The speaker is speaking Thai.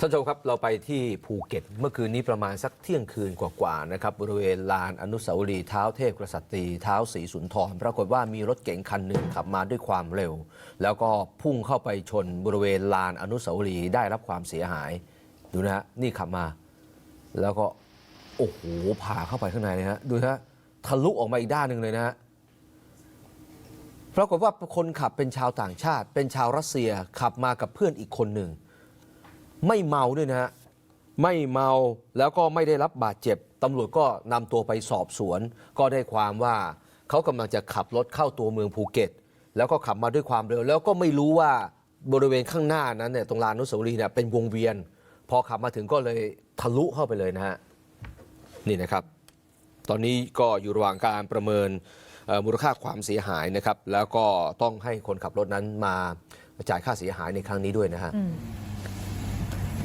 ท่านผู้ชมครับเราไปที่ภูเก็ตเมื่อคืนนี้ประมาณสักเที่ยงคืนกว่าๆนะครับบริเวณลานอนุสาวรีย์เท้าเทพกษัตรีเท้าสีสุนทรปรากฏว่ามีรถเก๋งคันหนึ่งขับมาด้วยความเร็ว แล้วก็พุ่งเข้าไปชนบริเวณลานอนุสาวรีย์ได้รับความเสียหายดูนะฮะนี่ขับมา แล้วก็โอ้โหผ่าเข้าไปข้างในเลยฮะดูนะฮะทะลุออกมาอีกด้านหนึ่งเลยนะฮะปรากฏว่าคนขับเป็นชาวต่างชาติ เป็นชาวรัสเซียขับมากับเพื่อนอีกคนหนึ่ง ไม่เมาด้วยนะฮะไม่เมาแล้วก็ไม่ได้รับบาดเจ็บตำรวจก็นำตัวไปสอบสวน ก็ได้ความว่าเขากำลังจะขับรถเข้าตัวเมืองภูเก็ต แล้วก็ขับมาด้วยความเร็ว แล้วก็ไม่รู้ว่าบริเวณข้างหน้านั้นเนี่ยตรงลานนุสาวรีย์เนี่ยเป็นวงเวียน พอขับมาถึงก็เลยทะลุเข้าไปเลยนะฮะนี่นะครับ ตอนนี้ก็อยู่ระหว่างการประเมินมูลค่าความเสียหายนะครับ แล้วก็ต้องให้คนขับรถนั้นมาจ่ายค่าเสียหายในครั้งนี้ด้วยนะฮะ